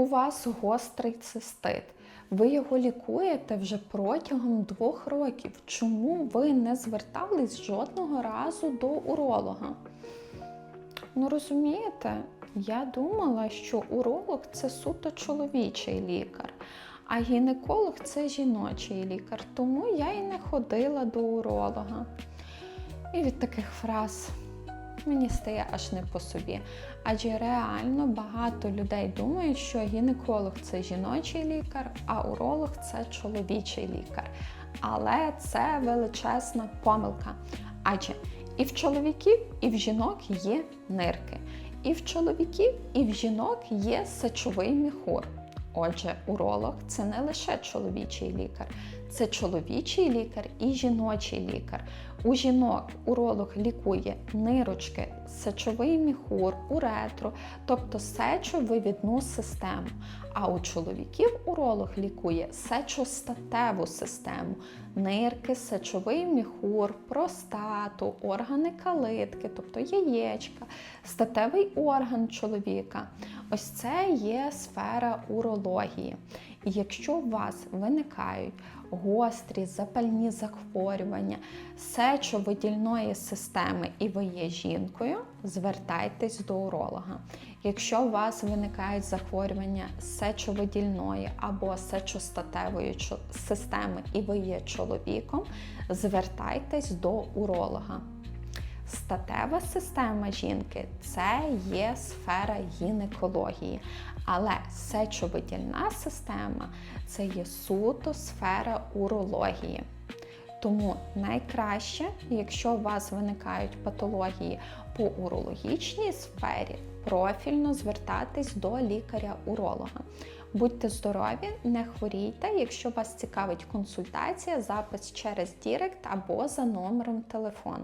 у вас гострий цистит. Ви його лікуєте вже протягом двох років. Чому ви не звертались жодного разу до уролога? Ну розумієте, я думала, що уролог це суто чоловічий лікар, а гінеколог це жіночий лікар, тому я і не ходила до уролога. І від таких фраз мені стає аж не по собі. Адже реально багато людей думають, що гінеколог це жіночий лікар, а уролог це чоловічий лікар. Але це величезна помилка. Адже і в чоловіків, і в жінок є нирки. І в чоловіків, і в жінок є сечовий міхур. Отже, уролог це не лише чоловічий лікар, це чоловічий лікар і жіночий лікар. У жінок уролог лікує нирочки, сечовий міхур, уретру, тобто сечовивідну систему. А у чоловіків уролог лікує сечостатеву систему, нирки, сечовий міхур, простату, органи калитки, тобто яєчка, статевий орган чоловіка. Ось це є сфера урології. І якщо у вас виникають гострі запальні захворювання сечовидільної системи і ви є жінкою, звертайтесь до уролога. Якщо у вас виникають захворювання сечовидільної або сечостатевої системи і ви є чоловіком, звертайтесь до уролога. Статева система жінки це є сфера гінекології, але сечовидільна система це є суто сфера урології. Тому найкраще, якщо у вас виникають патології по урологічній сфері, профільно звертатись до лікаря-уролога. Будьте здорові, не хворійте. Якщо вас цікавить консультація, запис через Дірект або за номером телефону.